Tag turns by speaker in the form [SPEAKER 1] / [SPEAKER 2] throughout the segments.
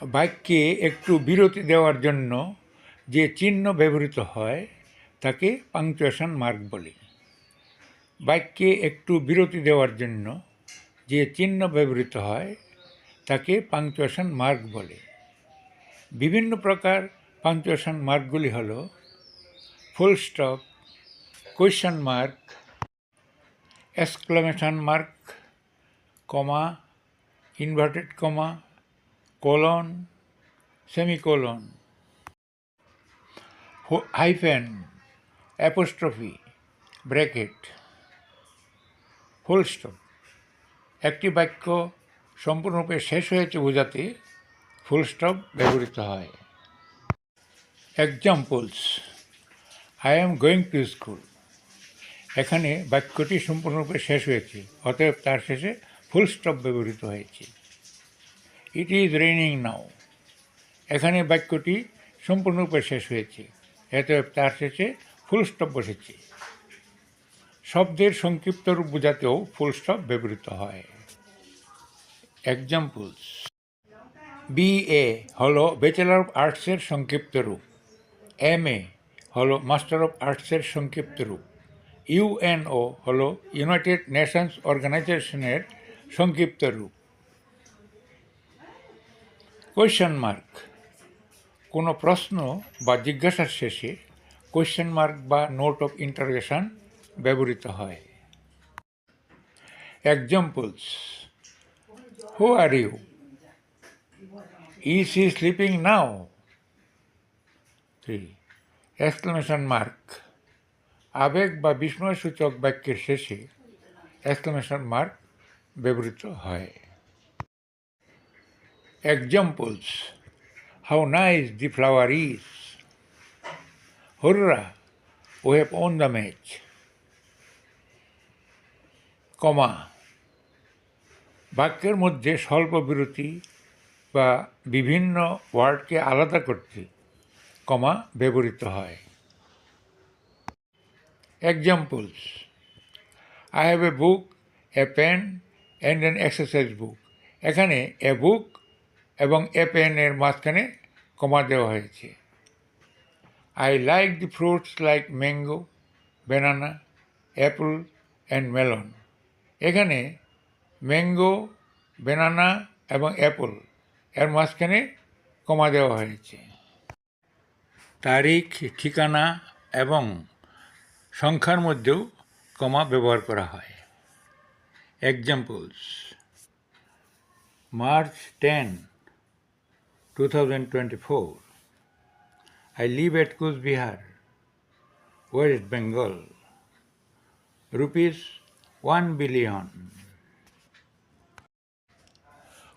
[SPEAKER 1] বাক্যে একটু বিরতি দেওয়ার জন্য যে চিহ্ন ব্যবহৃত হয়, তাকে পাংচুয়েশন মার্ক বলে। বাক্যে একটু বিরতি দেওয়ার জন্য যে চিহ্ন ব্যবহৃত হয়, তাকে পাংচুয়েশন মার্ক বলে। বিভিন্ন প্রকার পাংচুয়েশন মার্কগুলি হল full stop question mark exclamation mark comma inverted comma colon semicolon hyphen apostrophe bracket full stop একটি বাক্য সম্পূর্ণরূপে শেষ হয়েছে বোঝাতে ফুল স্টপ ব্যবহৃত হয়। Examples I am going to school এখানে বাক্যটি সম্পূর্ণরূপে শেষ হয়েছে, অতএব তার শেষে ফুল স্টপ ব্যবহৃত হয়েছে। ইট ইজ রেইনিং নাও এখানে বাক্যটি সম্পূর্ণরূপে শেষ হয়েছে। অতএব তার শেষে ফুল স্টপ বসেছে। শব্দের সংক্ষিপ্ত রূপ বোঝাতেও ফুল স্টপ ব্যবহৃত হয়। এক্সাম্পলস বিএ হল ব্যাচেলর অফ আর্টসের সংক্ষিপ্ত রূপ। এম এ হলো মাস্টার অফ আর্টসের সংক্ষিপ্ত রূপ। ইউএনও হল ইউনাইটেড নেশনস অর্গানাইজেশনের সংক্ষিপ্ত রূপ। কোয়েশ্চেন মার্ক কোনো প্রশ্ন বা জিজ্ঞাসার শেষে কোয়েশ্চেন মার্ক বা নোট অফ ইন্টারগেশন ব্যবহৃত হয়। Examples who are you is he sleeping now three exclamation mark আবেগ বা বিস্ময়সূচক বাক্যের শেষে এক্সক্লেমেশন মার্ক ব্যবহৃত হয়। Examples how nice the flower is hurrah oh have won the match comma বাক্যের মধ্যে স্বল্প বিরতি বা বিভিন্ন ওয়ার্ডকে আলাদা করতে, কমা, ব্যবহৃত হয়। Examples I have a book a pen and an exercise book এখানে এ বুক এবং এ পেনের মাঝখানে কমা দেওয়া হয়েছে। I like the fruits like mango banana apple and melon এখানে ম্যাঙ্গো ব্যানানা এবং অ্যাপল এর মাঝখানে কমা দেওয়া হয়েছে। তারিখ, ঠিকানা এবং সংখ্যার মধ্যেও কমা ব্যবহার করা হয়। Examples March ten two thousand twenty four I live at Cooch Behar West Bengal rupees one billion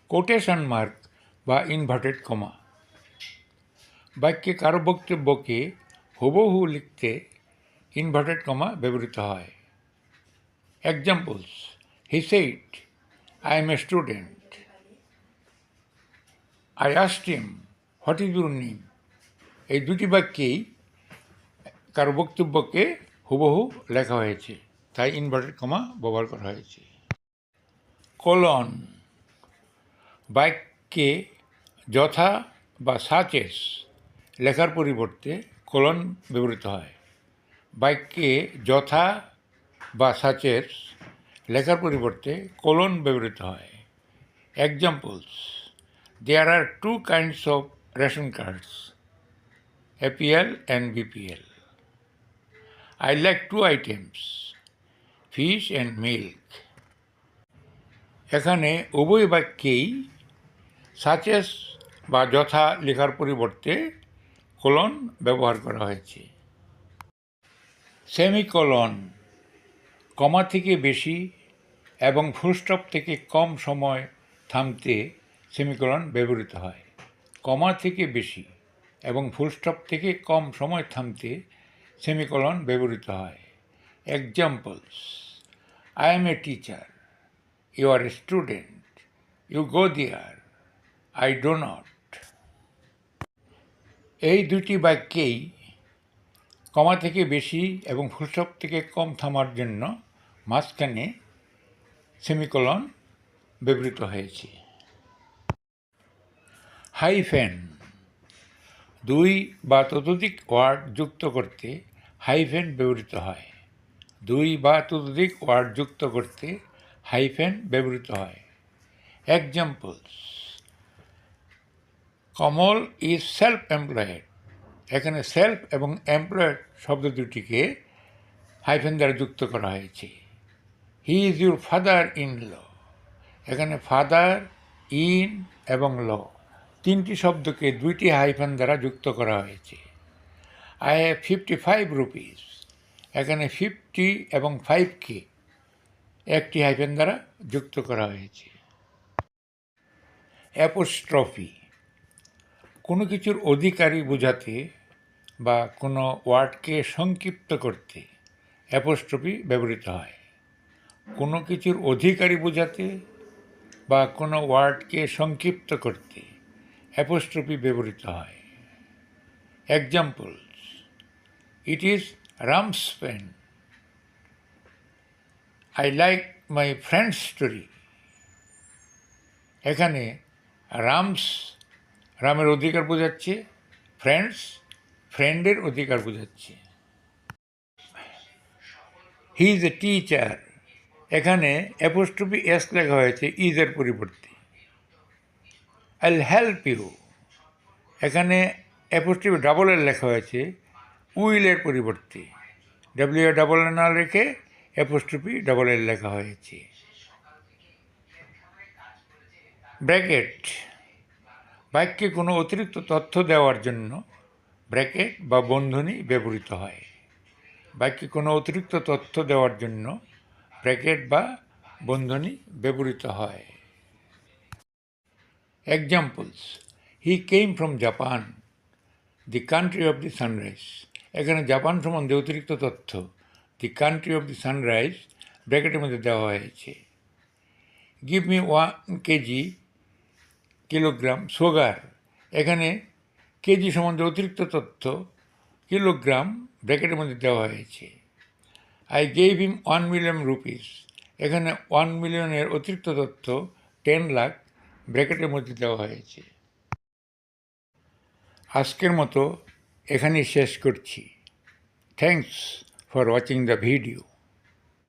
[SPEAKER 1] quotation mark বা ইনভার্টেড কমা বাক্যে কারও বক্তব্যকে হুবহু লিখতে ইনভার্টেড কমা ব্যবহৃত হয়। Examples he said I am a student I asked him what is your name এই দুটি বাক্যেই কারও বক্তব্যকে হুবহু লেখা হয়েছে। তাই ইনভার্টেড কমা ব্যবহার করা হয়েছে। কোলন বাক্যে যথা বা সাচেস লেখার পরিবর্তে কোলন ব্যবহৃত হয়। বাক্যে যথা বা সাচেস লেখার পরিবর্তে কোলন ব্যবহৃত হয়। Examples there are two kinds of ration cards APL and BPL I like two items fish and milk এখানে উভয় বাক্যেই সাচেস বা যথা লেখার পরিবর্তে কোলন ব্যবহার করা হয়েছে। সেমিকোলন, কমা থেকে বেশি এবং ফুলস্টপ থেকে কম সময় থামতে সেমিকোলন ব্যবহৃত হয়। কমা থেকে বেশি এবং ফুলস্টপ থেকে কম সময় থামতে সেমিকোলন ব্যবহৃত হয়। Examples I am a teacher you are a student you go there I do not এই দুটি বাক্যেই কমা থেকে বেশি এবং ফুলস্টপ থেকে কম থামার জন্য মাঝখানে সেমিকোলন ব্যবহৃত হয়েছে। হাইফেন দুই বা ততোধিক ওয়ার্ড যুক্ত করতে হাইফেন ব্যবহৃত হয়। দুই বা ততোধিক ওয়ার্ড যুক্ত করতে হাইফেন ব্যবহৃত হয়। Examples Kamal is self employed এখানে সেলফ এবং এমপ্লয়েড শব্দ দুটিকে হাইফেন দ্বারা যুক্ত করা হয়েছে। He is your father in law এখানে ফাদার ইন এবং ল তিনটি শব্দকে দুইটি হাইফেন দ্বারা যুক্ত করা হয়েছে। I have fifty five rupees এখানে ফিফটি এবং ফাইভকে একটি হাইফেন দ্বারা যুক্ত করা হয়েছে। অ্যাপোস্ট্রফি কোনো কিছুর অধিকারী বোঝাতে বা কোনো ওয়ার্ডকে সংক্ষিপ্ত করতে অ্যাপোস্ট্রফি ব্যবহৃত হয়। কোনো কিছুর অধিকারী বোঝাতে বা কোনো ওয়ার্ডকে সংক্ষিপ্ত করতে অ্যাপোস্ট্রফি ব্যবহৃত হয়। Examples it is Ram's pen I like my friend's story এখানে রামস রামের অধিকার বোঝাচ্ছে ফ্রেন্ডস ফ্রেন্ডের অধিকার বোঝাচ্ছে। হি ইজ এ টিচার এখানে অ্যাপোস্ট্রফি এস লেখা হয়েছে ইজের পরিবর্তে। আইল হেল্প ইউ এখানে অ্যাপোস্ট্রফি ডাবল এর লেখা হয়েছে উইলের পরিবর্তে। ডাব্লিউ ডাবল এর না রেখে অ্যাপোস্ট্রফি ডাবল এর লেখা হয়েছে। ব্র্যাকেট। বাক্যে কোনো অতিরিক্ত তথ্য দেওয়ার জন্য ব্র্যাকেট বা বন্ধনী ব্যবহৃত হয়। বাক্যে কোনো অতিরিক্ত তথ্য দেওয়ার জন্য ব্র্যাকেট বা বন্ধনী ব্যবহৃত হয়। Examples he came from Japan the country of the sunrise এখানে জাপান সম্বন্ধে অতিরিক্ত তথ্য। The country of the sunrise ব্র্যাকেটের মধ্যে দেওয়া হয়েছে। Give me one kg kilogram sugar এখানে কেজি সম্বন্ধে অতিরিক্ত তথ্য কিলোগ্রাম ব্র্যাকেটের মধ্যে দেওয়া হয়েছে। I gave him one million rupees এখানে ওয়ান মিলিয়নের অতিরিক্ত তথ্য টেন লাখ ব্র্যাকেটের মধ্যে দেওয়া হয়েছে। আজকের মতো এখানেই শেষ করছি। Thanks for watching the video